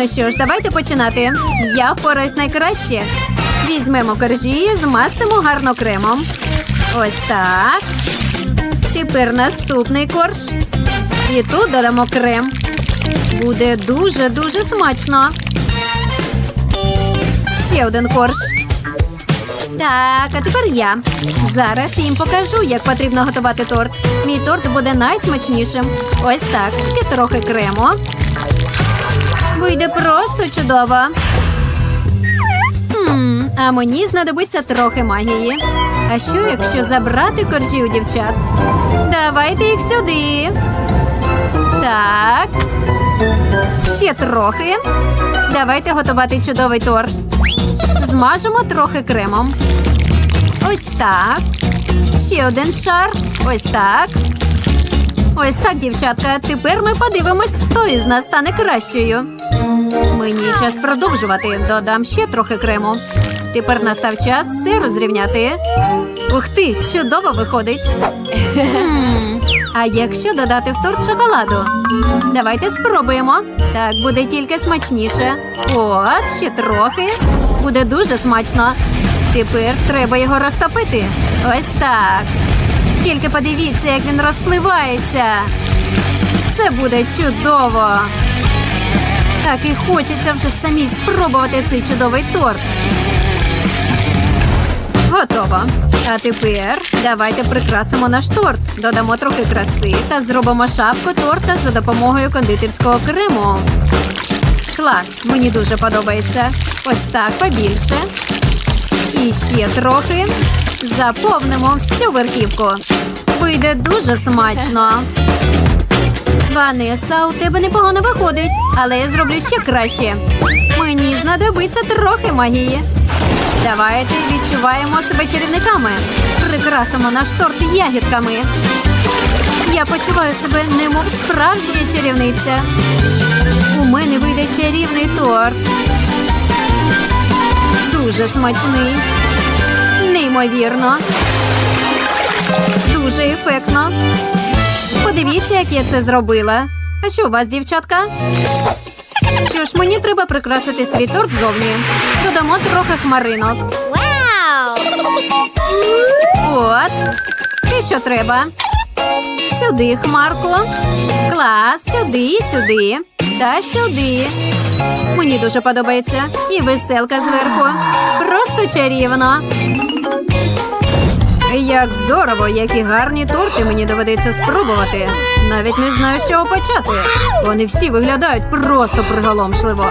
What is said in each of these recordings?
Ну що ж, давайте починати. Я впораюсь найкраще. Візьмемо коржі, змастимо гарно кремом. Ось так. Тепер наступний корж. І тут додамо крем. Буде дуже-дуже смачно. Ще один корж. Так, а тепер я. Зараз їм покажу, як потрібно готувати торт. Мій торт буде найсмачнішим. Ось так. Ще трохи крему. Вийде просто чудово. Хм, а мені знадобиться трохи магії. А що, якщо забрати коржі у дівчат? Давайте їх сюди. Так. Ще трохи. Давайте готувати чудовий торт. Змажемо трохи кремом. Ось так. Ще один шар. Ось так. Ось так, дівчатка. Тепер ми подивимось, хто із нас стане кращою. Мені час продовжувати. Додам ще трохи крему. Тепер настав час все розрівняти. Ух ти, чудово виходить. А якщо додати в торт шоколаду? Давайте спробуємо. Так буде тільки смачніше. От, ще трохи. Буде дуже смачно. Тепер треба його розтопити. Ось так. Тільки подивіться, як він розпливається. Це буде чудово. Так і хочеться вже самій спробувати цей чудовий торт. Готово. А тепер давайте прикрасимо наш торт. Додамо трохи краси та зробимо шапку торта за допомогою кондитерського крему. Клас, мені дуже подобається. Ось так побільше. І ще трохи. Заповнимо всю верхівку. Вийде дуже смачно. Ванеса, у тебе непогано виходить, але я зроблю ще краще. Мені знадобиться трохи магії. Давайте відчуваємо себе чарівниками. Прикрасимо наш торт ягідками. Я почуваю себе немов справжня чарівниця. У мене вийде чарівний торт. Дуже смачний. Неймовірно. Дуже ефектно. Подивіться, як я це зробила. А що у вас, дівчатка? Що ж, мені треба прикрасити свій торт зовні. Додамо трохи хмаринок. От. І що треба? Сюди хмарку. Клас, сюди, сюди. Та сюди. Мені дуже подобається. І веселка зверху. Просто чарівно. Як здорово, які гарні торти мені доведеться спробувати. Навіть не знаю, з чого почати. Вони всі виглядають просто приголомшливо.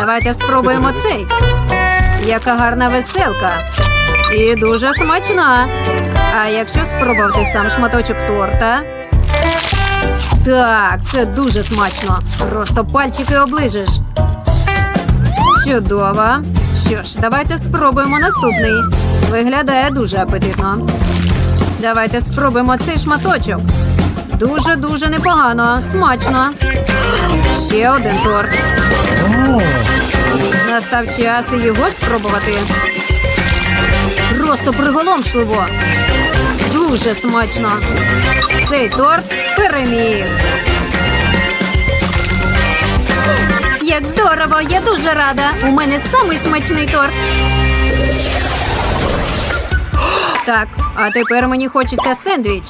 Давайте спробуємо цей. Яка гарна веселка. І дуже смачна. А якщо спробувати сам шматочок торта. Так, це дуже смачно. Просто пальчики оближеш. Чудово. Що ж, давайте спробуємо наступний. Виглядає дуже апетитно. Давайте спробуємо цей шматочок. Дуже-дуже непогано. Смачно. Ще один торт. Настав час його спробувати. Просто приголомшливо. Дуже смачно. Цей торт переміг. Як здорово! Я дуже рада. У мене самий смачний торт. Так, а тепер мені хочеться сендвіч.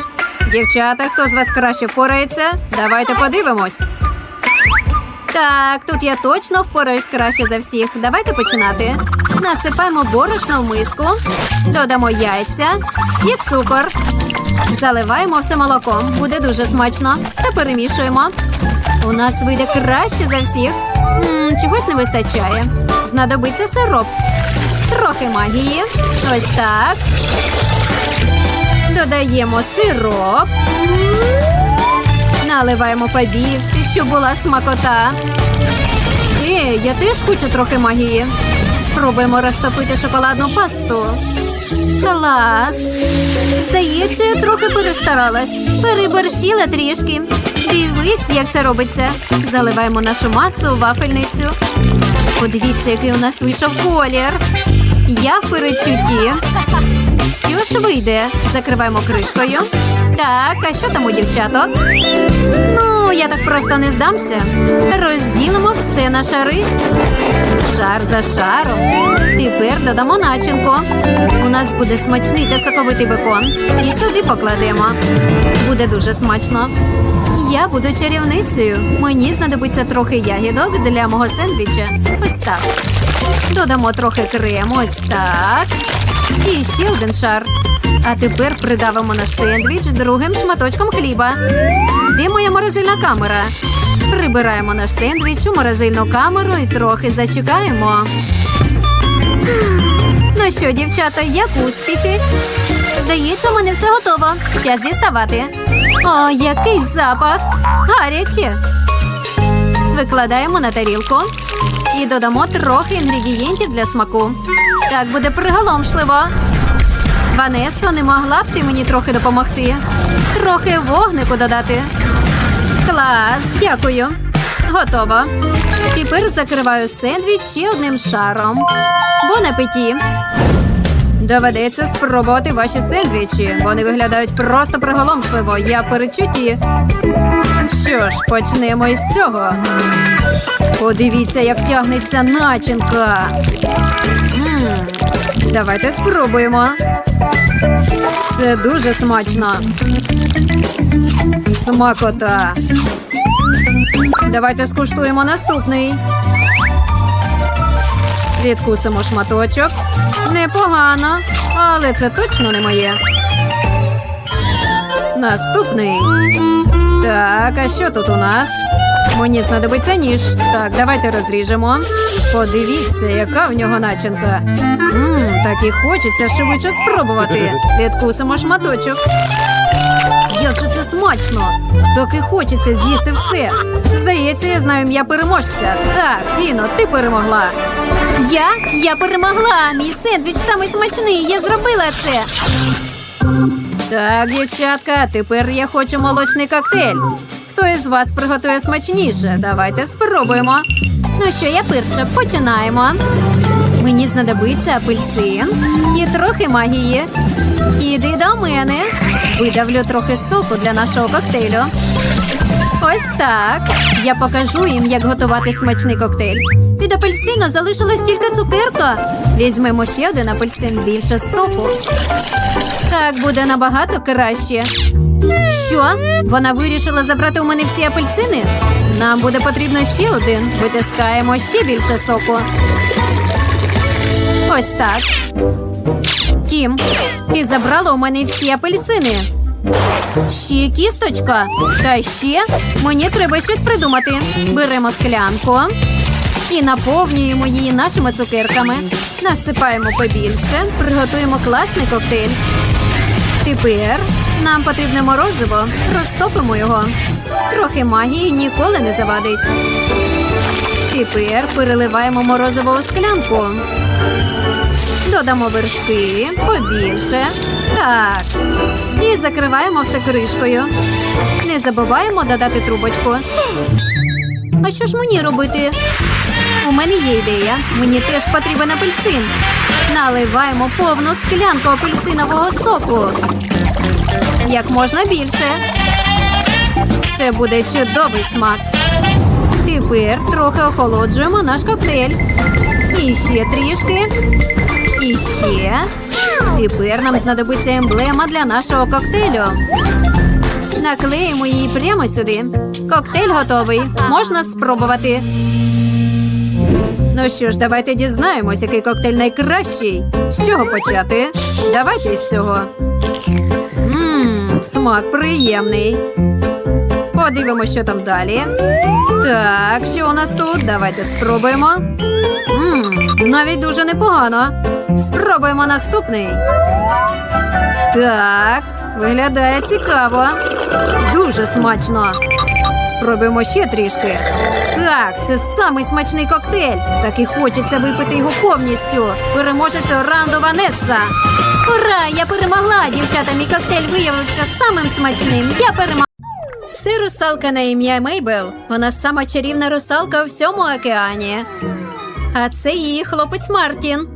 Дівчата, хто з вас краще впорається? Давайте подивимось. Так, тут я точно впораюсь краще за всіх. Давайте починати. Насипаємо борошно в миску, додамо яйця і цукор. Заливаємо все молоком. Буде дуже смачно. Все перемішуємо. У нас вийде краще за всіх. м чогось не вистачає. Знадобиться сироп. Трохи магії. Ось так. Додаємо сироп. Наливаємо побільше, щоб була смакота. Е, я теж хочу трохи магії. Спробуємо розтопити шоколадну пасту. Клас! Здається, я трохи перестаралась. Переборщила трішки. Дивись, як це робиться. Заливаємо нашу масу у вафельницю. Подивіться, який у нас вийшов колір. Я в перечутті. Що ж вийде. Закриваємо кришкою. Так, а що там у дівчаток? Ну, я так просто не здамся. Розділимо все на шари. Шар за шаром. Тепер додамо начинку. У нас буде смачний та соковитий бекон. І сюди покладемо. Буде дуже смачно. Я буду чарівницею. Мені знадобиться трохи ягідок для мого сендвіча. Ось так. Додамо трохи крему. Ось так. І ще один шар. А тепер придавимо наш сендвіч другим шматочком хліба. Де моя морозильна камера? Прибираємо наш сендвіч у морозильну камеру і трохи зачекаємо. Ну що, дівчата, як успіхи? Здається, у мене все готово. Час діставати. О, який запах! Гаряче. Викладаємо на тарілку і додамо трохи інгредієнтів для смаку. Так буде приголомшливо. Ванесо, не могла б ти мені трохи допомогти? Трохи вогнику додати. Клас, дякую. Готово. Тепер закриваю сендвіч ще одним шаром. Бон апеті. Доведеться спробувати ваші сендвічі. Вони виглядають просто приголомшливо. Я в перечутті. Що ж, почнемо із цього. Подивіться, як тягнеться начинка. М, Давайте спробуємо. Це дуже смачно. Смакота. Давайте скуштуємо наступний. Відкусимо шматочок. Непогано, але це точно не моє. Наступний. Так, а що тут у нас? Мені знадобиться ніж. Так, давайте розріжемо. Подивіться, яка в нього начинка. Мм, так і хочеться швидше спробувати. Відкусимо шматочок. Як же це смачно! Так і хочеться з'їсти все. Здається, я знаю ім'я переможця. Так, Тіно, ти перемогла. Я? Я перемогла. Мій сендвіч самий смачний. Я зробила це. Так, дівчатка, тепер я хочу молочний коктейль. Хто із вас приготує смачніше? Давайте спробуємо. Ну що, я перша, починаємо. Мені знадобиться апельсин і трохи магії. Іди до мене. Видавлю трохи соку для нашого коктейлю. Ось так. Я покажу їм, як готувати смачний коктейль. Від апельсину залишилась тільки цукерка. Візьмемо ще один апельсин більше соку. Так буде набагато краще. Що? Вона вирішила забрати у мене всі апельсини? Нам буде потрібно ще один. Витискаємо ще більше соку. Ось так. Кім, ти забрала у мене всі апельсини. Ще кісточка. Та ще мені треба щось придумати. Беремо склянку і наповнюємо її нашими цукерками. Насипаємо побільше, приготуємо класний коктейль. Тепер нам потрібне морозиво. Розтопимо його. Трохи магії ніколи не завадить. Тепер переливаємо морозиво у склянку. Додамо вершки побільше. Так. І закриваємо все кришкою. Не забуваємо додати трубочку. А що ж мені робити? У мене є ідея. Мені теж потрібен апельсин. Наливаємо повну склянку апельсинового соку. Як можна більше. Це буде чудовий смак. Тепер трохи охолоджуємо наш коктейль. І ще трішки. І ще. Тепер нам знадобиться емблема для нашого коктейлю. Наклеїмо її прямо сюди. Коктейль готовий. Можна спробувати. Ну що ж, давайте дізнаємось, який коктейль найкращий. З чого почати? Давайте з цього. Ммм, смак приємний. Подивимося, що там далі. Так, що у нас тут? Давайте спробуємо. Ммм, навіть дуже непогано. Спробуємо наступний. Так, виглядає цікаво. Дуже смачно. Спробуємо ще трішки. Так, це самий смачний коктейль. Так і хочеться випити його повністю. Переможець Оранду Ванесса. Ура! Я перемогла! Дівчата, мій коктейль виявився самим смачним. Я перемогла. Це русалка на ім'я Мейбел. Вона сама чарівна русалка у всьому океані. А це її хлопець Мартін.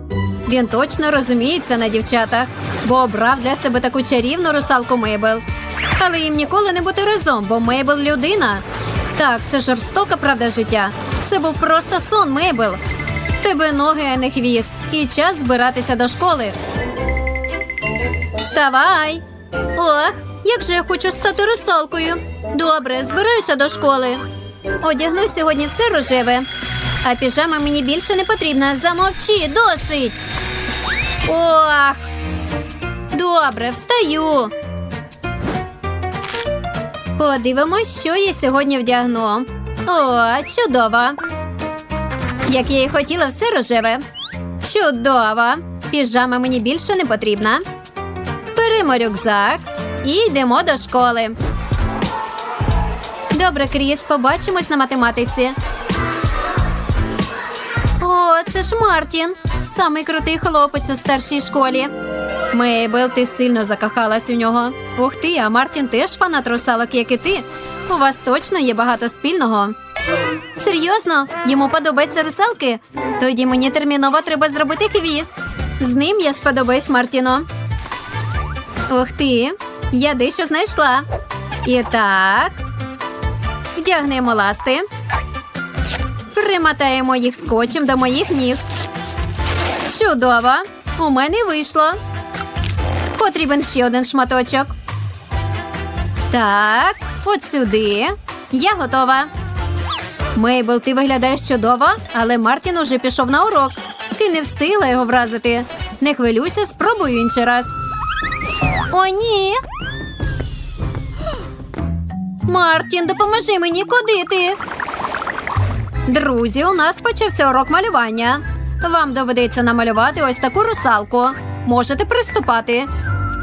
Він точно розуміється на дівчатах, бо обрав для себе таку чарівну русалку Мейбл. Але їм ніколи не бути разом, бо Мейбл людина. Так, це жорстока правда життя. Це був просто сон, Мейбл. В тебе ноги, а не хвіст, і час збиратися до школи. Вставай! Ох, як же я хочу стати русалкою. Добре, збираюся до школи. Одягну сьогодні все рожеве. А піжама мені більше не потрібна. Замовчи, досить. Ох. Добре, встаю. Подивимось, що я сьогодні вдягну. О, чудово. Як я і хотіла, все рожеве. Чудово. Піжама мені більше не потрібна. Беремо рюкзак і йдемо до школи. Добре, Кріс, побачимось на математиці. О, це ж Мартін, самий крутий хлопець у старшій школі. Мейбл, ти сильно закохалась у нього. Ух ти, а Мартін теж фанат русалок, як і ти. У вас точно є багато спільного. Серйозно, йому подобаються русалки? Тоді мені терміново треба зробити хвіст. З ним я сподобаюсь Мартіну. Ух ти, я дещо знайшла. І так. Вдягнемо ласти. Примотаємо їх скотчем до моїх ніг. Чудово! У мене вийшло. Потрібен ще один шматочок. Так, от сюди. Я готова. Мейбл, ти виглядаєш чудово, але Мартін уже пішов на урок. Ти не встигла його вразити. Не хвилюйся, спробую інший раз. О, ні. Мартін, допоможи мені, куди ти? Друзі, у нас почався урок малювання. Вам доведеться намалювати ось таку русалку. Можете приступати.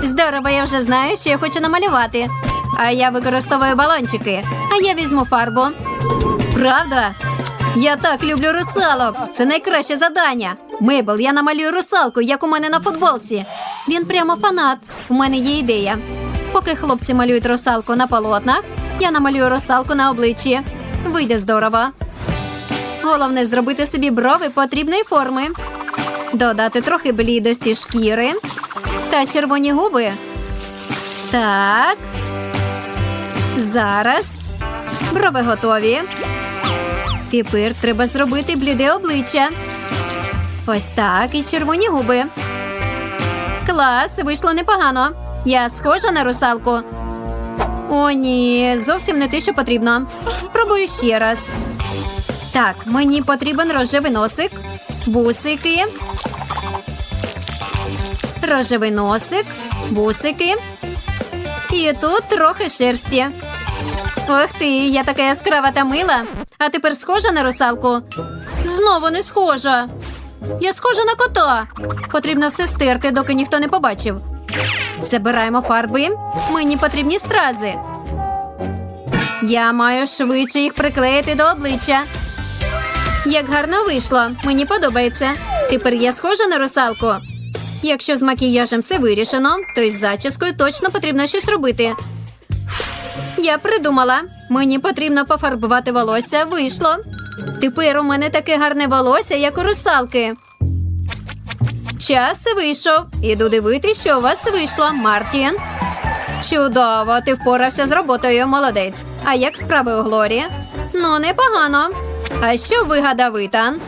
Здорово, я вже знаю, що я хочу намалювати. А я використовую балончики, а я візьму фарбу. Правда? Я так люблю русалок. Це найкраще завдання. Мейбл, я намалюю русалку, як у мене на футболці. Він прямо фанат. У мене є ідея. Поки хлопці малюють русалку на полотнах, я намалюю русалку на обличчі. Вийде здорово. Головне зробити собі брови потрібної форми. Додати трохи блідості шкіри та червоні губи. Так. Зараз. Брови готові. Тепер треба зробити бліде обличчя. Ось так і червоні губи. Клас, вийшло непогано. Я схожа на русалку. О, ні, зовсім не те, що потрібно. Спробую ще раз. Так, мені потрібен рожевий носик, бусики. Рожевий носик, бусики. І тут трохи шерсті. Ох ти, я така яскрава та мила. А тепер схожа на русалку? Знову не схожа. Я схожа на кота. Потрібно все стерти, доки ніхто не побачив. Забираємо фарби. Мені потрібні стрази. Я маю швидше їх приклеїти до обличчя. Як гарно вийшло, мені подобається. Тепер я схожа на русалку. Якщо з макіяжем все вирішено, то із зачіскою точно потрібно щось робити. Я придумала. Мені потрібно пофарбувати волосся. Вийшло. Тепер у мене таке гарне волосся, як у русалки. Час вийшов. Іду дивитися, що у вас вийшло, Мартін. Чудово, ти впорався з роботою, молодець. А як справи у Глорі? Ну, непогано. А що вигадав Ітан?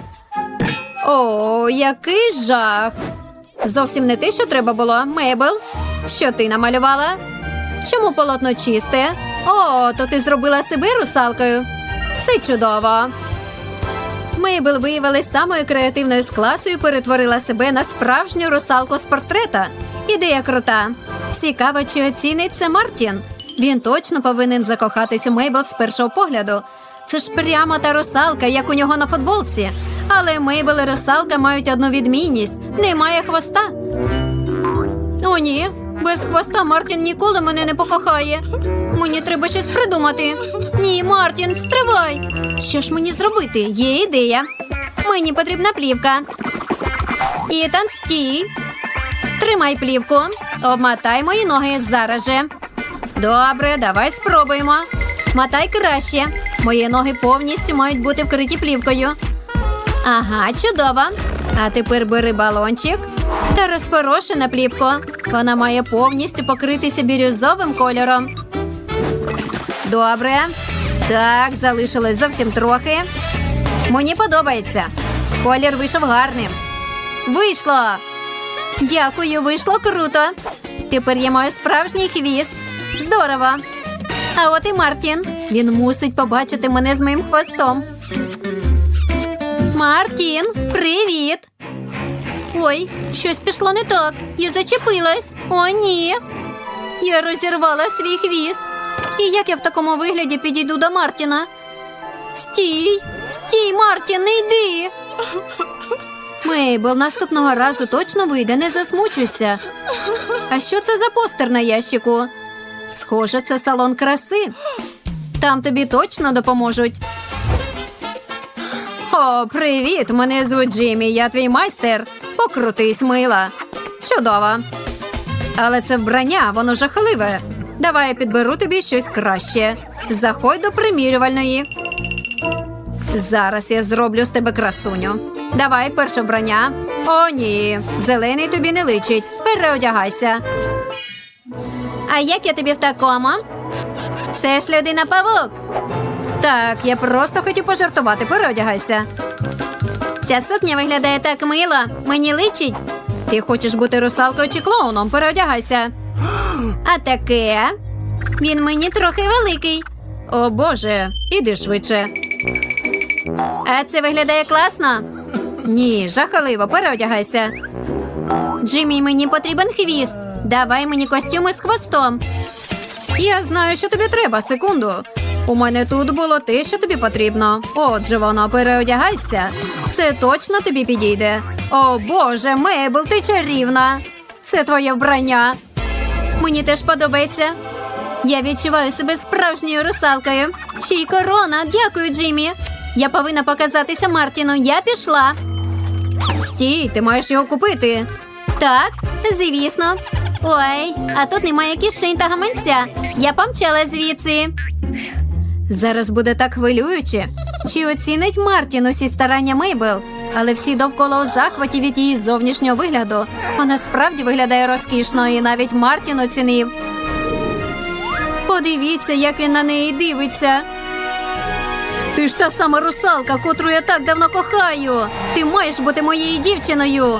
О, який жах. Зовсім не те, що треба було, Мейбл. Що ти намалювала? Чому полотно чисте? О, то ти зробила себе русалкою. Це чудово. Мейбл виявилась самою креативною з класу і перетворила себе на справжню русалку з портрета. Ідея крута. Цікаво, чи оцінить це Мартін. Він точно повинен закохатись у Мейбл з першого погляду. Це ж прямо та русалка, як у нього на футболці. Але Мейбл і русалка мають одну відмінність: немає хвоста. О, ні, без хвоста Мартін ніколи мене не покохає. Мені треба щось придумати. Ні, Мартін, стривай. Що ж мені зробити? Є ідея. Мені потрібна плівка. Ітан, стій. Тримай плівку. Обмотай мої ноги зараз же. Добре, давай спробуємо. Мотай краще. Мої ноги повністю мають бути вкриті плівкою. Ага, чудово. А тепер бери балончик та розпорошена плівку. Вона має повністю покритися бірюзовим кольором. Добре. Так, залишилось зовсім трохи. Мені подобається. Колір вийшов гарним. Вийшло. Дякую, вийшло круто. Тепер я маю справжній хвіст. Здорово. А от і Мартін. Він мусить побачити мене з моїм хвостом. Мартін, привіт. Ой, щось пішло не так. Я зачепилась. О, ні. Я розірвала свій хвіст. І як я в такому вигляді підійду до Мартіна? Стій! Стій, Мартін, не йди! Мейбл, наступного разу точно вийде, не засмучуйся. А що це за постер на ящику? Схоже, це салон краси. Там тобі точно допоможуть. О, привіт! Мене звуть Джиммі, я твій майстер. Покрутись, мила. Чудово. Але це вбрання, воно жахливе. Давай я підберу тобі щось краще. Заходь до примірювальної. Зараз я зроблю з тебе красуню. Давай перше вбрання. О, ні. Зелений тобі не личить. Переодягайся. А як я тобі в такому? Це ж людина павук. Так, я просто хотів пожартувати. Переодягайся. Ця сукня виглядає так мило. Мені личить. Ти хочеш бути русалкою чи клоуном? Переодягайся. А таке. Він мені трохи великий. О Боже, іди швидше. А це виглядає класно? Ні, жахливо, переодягайся. Джиммі, мені потрібен хвіст. Давай мені костюми з хвостом. Я знаю, що тобі треба, секунду. У мене тут було те, що тобі потрібно. Отже, воно переодягайся. Це точно тобі підійде. О Боже, Мейбл, ти чарівна. Це твоє вбрання. Мені теж подобається. Я відчуваю себе справжньою русалкою. Ще й корона. Дякую, Джиммі. Я повинна показатися Мартіну. Я пішла. Стій, ти маєш його купити. Так, звісно. Ой, а тут немає кишень та гаманця. Я помчала звідси. Зараз буде так хвилююче. Чи оцінить Мартін усі старання Мейбл? Але всі довкола у захваті від її зовнішнього вигляду. Вона справді виглядає розкішно, і навіть Мартін оцінив. Подивіться, як він на неї дивиться. Ти ж та сама русалка, котру я так давно кохаю. Ти маєш бути моєю дівчиною.